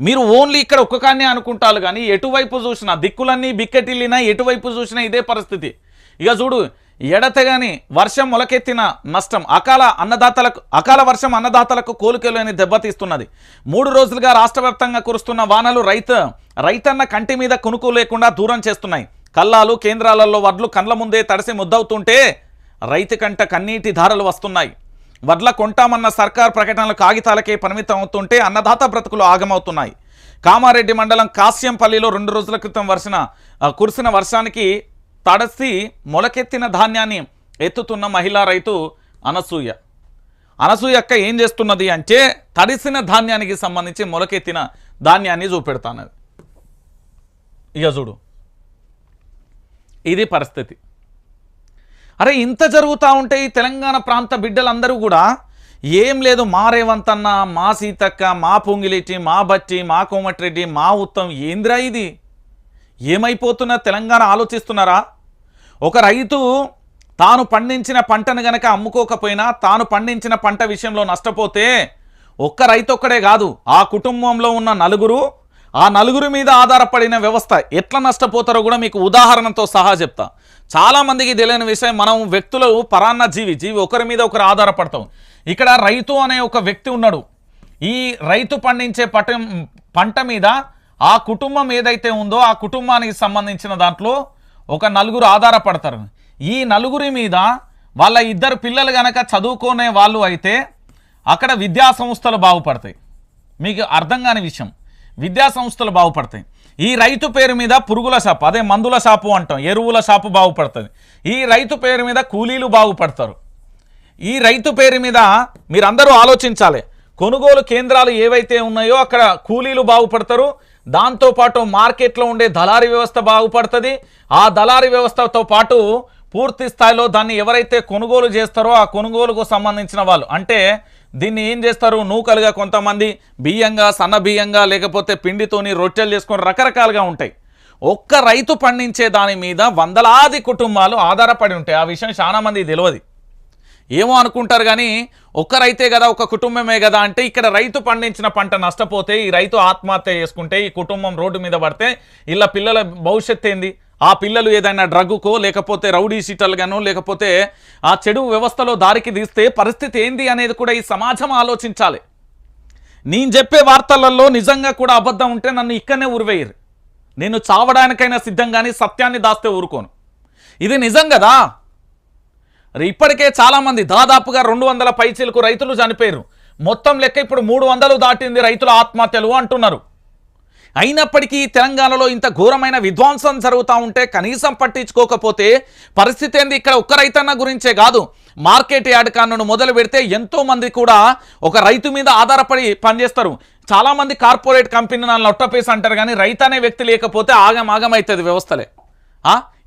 మీరు ఓన్లీ ఇక్కడ ఒక్కకాన్నే అనుకుంటారు కానీ ఎటువైపు చూసినా దిక్కులన్నీ బిక్కటిల్లినా ఎటువైపు చూసినా ఇదే పరిస్థితి. ఇక చూడు ఎడతగాని వర్షం మొలకెత్తిన నష్టం అకాల అన్నదాతలకు అకాల వర్షం అన్నదాతలకు కోలుకెలని దెబ్బతీస్తున్నది మూడు రోజులుగా రాష్ట్ర కురుస్తున్న వానలు రైతు రైతన్న కంటి మీద కునుకు లేకుండా దూరం చేస్తున్నాయి. కల్లాలు కేంద్రాలలో వడ్లు కండ్ల ముందే తడిసి ముద్దవుతుంటే రైతు కంట కన్నీటి ధారలు వస్తున్నాయి. వడ్ల కొంటామన్న సర్కార్ ప్రకటనలు కాగితాలకే పరిమితం అవుతుంటే అన్నదాత బ్రతుకులు ఆగమవుతున్నాయి. కామారెడ్డి మండలం కాస్యంపల్లిలో రెండు రోజుల క్రితం వర్షన కురిసిన వర్షానికి తడసి మొలకెత్తిన ధాన్యాన్ని ఎత్తుతున్న మహిళా రైతు అనసూయ. అనసూయ అక్క ఏం చేస్తున్నది అంటే తడిసిన ధాన్యానికి సంబంధించి మొలకెత్తిన ధాన్యాన్ని చూపెడతాను ఇక చూడు. ఇది పరిస్థితి. అరే ఇంత జరుగుతూ ఉంటే ఈ తెలంగాణ ప్రాంత బిడ్డలందరూ కూడా ఏం లేదు మా రేవంత్ అన్న మా సీతక్క మా పొంగిలేటి మా బట్టి మా కోమటిరెడ్డి మా ఉత్తమ్ ఏందిరా ఇది? ఏమైపోతున్న? తెలంగాణ ఆలోచిస్తున్నారా? ఒక రైతు తాను పండించిన పంటను గనక అమ్ముకోకపోయినా తాను పండించిన పంట విషయంలో నష్టపోతే ఒక్క రైతు ఒక్కడే కాదు ఆ కుటుంబంలో ఉన్న నలుగురు ఆ నలుగురి మీద ఆధారపడిన వ్యవస్థ ఎట్లా నష్టపోతారో కూడా మీకు ఉదాహరణతో సహా చెప్తా. చాలామందికి తెలియని విషయం మనం వ్యక్తులు పరాన్న జీవి జీవి ఒకరి మీద ఒకరు ఆధారపడతాం. ఇక్కడ రైతు అనే ఒక వ్యక్తి ఉన్నాడు. ఈ రైతు పండించే పట పంట మీద ఆ కుటుంబం ఏదైతే ఉందో ఆ కుటుంబానికి సంబంధించిన దాంట్లో ఒక నలుగురు ఆధారపడతారు. ఈ నలుగురి మీద వాళ్ళ ఇద్దరు పిల్లలు కనుక చదువుకునే వాళ్ళు అయితే అక్కడ విద్యా సంస్థలు బాగుపడతాయి. మీకు అర్థం కాని విషయం. విద్యా సంస్థలు బాగుపడతాయి. ఈ రైతు పేరు మీద పురుగుల షాపు అదే మందుల షాపు అంటాం ఎరువుల షాపు బాగుపడుతుంది. ఈ రైతు పేరు మీద కూలీలు బాగుపడతారు. ఈ రైతు పేరు మీద మీరందరూ ఆలోచించాలి. కొనుగోలు కేంద్రాలు ఏవైతే ఉన్నాయో అక్కడ కూలీలు బాగుపడతారు. దాంతోపాటు మార్కెట్లో ఉండే దళారీ వ్యవస్థ బాగుపడుతుంది. ఆ దళారీ వ్యవస్థతో పాటు పూర్తి స్థాయిలో దాన్ని ఎవరైతే కొనుగోలు చేస్తారో ఆ కొనుగోలుకు సంబంధించిన వాళ్ళు అంటే దీన్ని ఏం చేస్తారు? నూకలుగా కొంతమంది బియ్యంగా సన్న బియ్యంగా లేకపోతే పిండితోని రొట్టెలు చేసుకొని రకరకాలుగా ఉంటాయి. ఒక్క రైతు పండించే దాని మీద వందలాది కుటుంబాలు ఆధారపడి ఉంటాయి. ఆ విషయం చాలామంది తెలియదు. ఏమో అనుకుంటారు కానీ ఒక్క రైతే కదా ఒక కుటుంబమే కదా అంటే ఇక్కడ రైతు పండించిన పంట నష్టపోతే ఈ రైతు ఆత్మహత్య చేసుకుంటే ఈ కుటుంబం రోడ్డు మీద పడితే ఇలా పిల్లల భవిష్యత్తు ఏంది? ఆ పిల్లలు ఏదైనా డ్రగ్కో లేకపోతే రౌడీ షీటర్లుగానో లేకపోతే ఆ చెడు వ్యవస్థలో దారికి తీస్తే పరిస్థితి ఏంది అనేది కూడా ఈ సమాజం ఆలోచించాలి. నేను చెప్పే వార్తలలో నిజంగా కూడా అబద్ధం ఉంటే నన్ను ఇక్కడనే ఉరివేయరు నేను చావడానికైనా సిద్ధం కానీ సత్యాన్ని దాస్తే ఊరుకోను. ఇది నిజం కదా? ఇప్పటికే చాలామంది దాదాపుగా రెండు వందల పైచీలకు రైతులు చనిపోయారు మొత్తం లెక్క ఇప్పుడు మూడు వందలు దాటింది రైతుల ఆత్మహత్యలు అంటున్నారు. అయినప్పటికీ తెలంగాణలో ఇంత ఘోరమైన విధ్వంసం జరుగుతూ ఉంటే కనీసం పట్టించుకోకపోతే పరిస్థితి ఏంది? ఇక్కడ ఒక్క రైతన్న గురించే కాదు. మార్కెట్ యార్డ్ కానును మొదలు పెడితే ఎంతో మంది కూడా ఒక రైతు మీద ఆధారపడి పనిచేస్తారు. చాలామంది కార్పొరేట్ కంపెనీ నన్ను లొట్టపేసి అంటారు కానీ రైతు అనే వ్యక్తి లేకపోతే ఆగం ఆగం అవుతుంది వ్యవస్థలే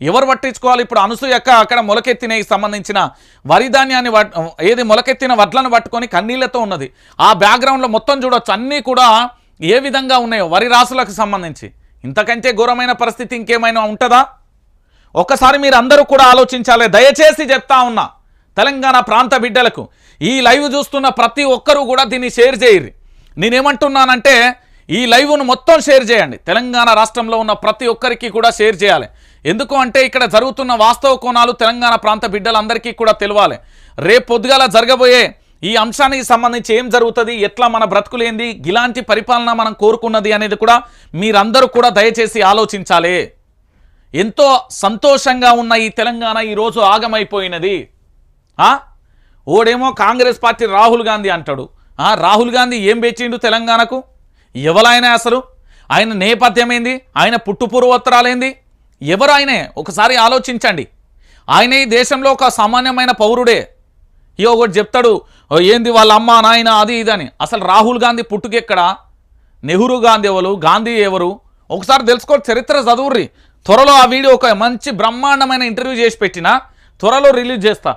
ఎవరు పట్టించుకోవాలి? ఇప్పుడు అనసూయక్క అక్కడ మొలకెత్తినకి సంబంధించిన వరి ధాన్యాన్ని ఏది మొలకెత్తిన వడ్లను పట్టుకొని కన్నీళ్ళతో ఉన్నది. ఆ బ్యాక్గ్రౌండ్లో మొత్తం చూడొచ్చు. అన్నీ కూడా ఏ విధంగా ఉన్నాయో వరి రాసులకు సంబంధించి. ఇంతకంటే ఘోరమైన పరిస్థితి ఇంకేమైనా ఉంటుందా? ఒక్కసారి మీరు అందరూ కూడా ఆలోచించాలి. దయచేసి చెప్తా ఉన్నా తెలంగాణ ప్రాంత బిడ్డలకు ఈ లైవ్ చూస్తున్న ప్రతి ఒక్కరూ కూడా దీన్ని షేర్ చేయరు నేనేమంటున్నానంటే ఈ లైవ్ను మొత్తం షేర్ చేయండి. తెలంగాణ రాష్ట్రంలో ఉన్న ప్రతి ఒక్కరికి కూడా షేర్ చేయాలి. ఎందుకు అంటే ఇక్కడ జరుగుతున్న వాస్తవ కోణాలు తెలంగాణ ప్రాంత బిడ్డలందరికీ కూడా తెలవాలి. రేపు పొద్దుగాల జరగబోయే ఈ అంశానికి సంబంధించి ఏం జరుగుతుంది? ఎట్లా మన బ్రతుకులేంది ఇలాంటి పరిపాలన మనం కోరుకున్నది అనేది కూడా మీరందరూ కూడా దయచేసి ఆలోచించాలి. ఎంతో సంతోషంగా ఉన్న ఈ తెలంగాణ ఈరోజు ఆగమైపోయినది. ఆ? ఓడేమో కాంగ్రెస్ పార్టీ రాహుల్ గాంధీ అంటాడు. ఆ, రాహుల్ గాంధీ ఏం పెట్టిండు తెలంగాణకు? ఎవరైనా అసలు? ఆయన నేపథ్యం ఏంది? ఆయన పుట్టుపూర్వోత్తరాలేంది? ఎవరు ఆయనే? ఒకసారి ఆలోచించండి. ఆయన ఈ దేశంలో ఒక సామాన్యమైన పౌరుడే. ఇగో ఒకటి చెప్తాడు ఏంది వాళ్ళ అమ్మ నాయన అది ఇది అని. అసలు రాహుల్ గాంధీ పుట్టుకెక్కడ? నెహ్రూ గాంధీ ఎవరు? గాంధీ ఎవరు? ఒకసారి తెలుసుకో చరిత్ర చదువుర్రి. త్వరలో ఆ వీడియో ఒక మంచి బ్రహ్మాండమైన ఇంటర్వ్యూ చేసి పెట్టినా త్వరలో రిలీజ్ చేస్తా.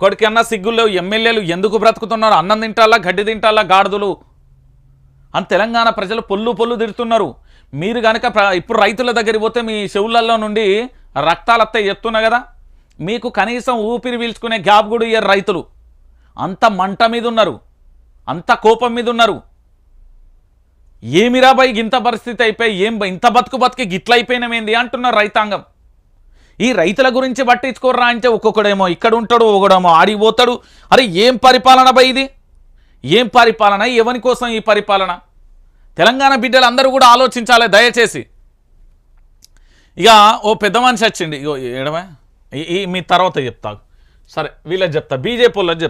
కొడుకన్నా సిగ్గుల్లో ఎమ్మెల్యేలు ఎందుకు బ్రతుకుతున్నారు? అన్నం తింటాలా గడ్డి తింటాలా గాడిదలు? అని తెలంగాణ ప్రజలు పొల్లు పొల్లు తిడుతున్నారు. మీరు కనుక ఇప్పుడు రైతుల దగ్గరికి పోతే మీ చెవులలో నుండి రక్తాలత్తే చెప్తున్నా కదా? మీకు కనీసం ఊపిరి పీల్చుకునే గ్యాప్ కూడా ఇయ్యరు రైతులు. అంత మంట మీద ఉన్నారు అంత కోపం మీద ఉన్నారు ఏమిరా బై ఇంత పరిస్థితి అయిపోయి ఏం ఇంత బతుకు బతికి గిట్లయిపోయినమేంది అంటున్నారు రైతాంగం. ఈ రైతుల గురించి పట్టించుకోర్రా అంటే ఒక్కొక్కడేమో ఇక్కడ ఉంటాడు ఒకడేమో ఆడిపోతాడు అరే ఏం పరిపాలన బై ఇది? ఏం పరిపాలన? ఎవరి కోసం ఈ పరిపాలన? తెలంగాణ బిడ్డలు అందరూ కూడా ఆలోచించాలి దయచేసి. ఇక ఓ పెద్ద మనిషి వచ్చింది ఇగో ఏడమే ఈ మీ తర్వాత చెప్తా. సరే వీళ్ళకి చెప్తా. బీజేపీ వాళ్ళకి చెప్తా.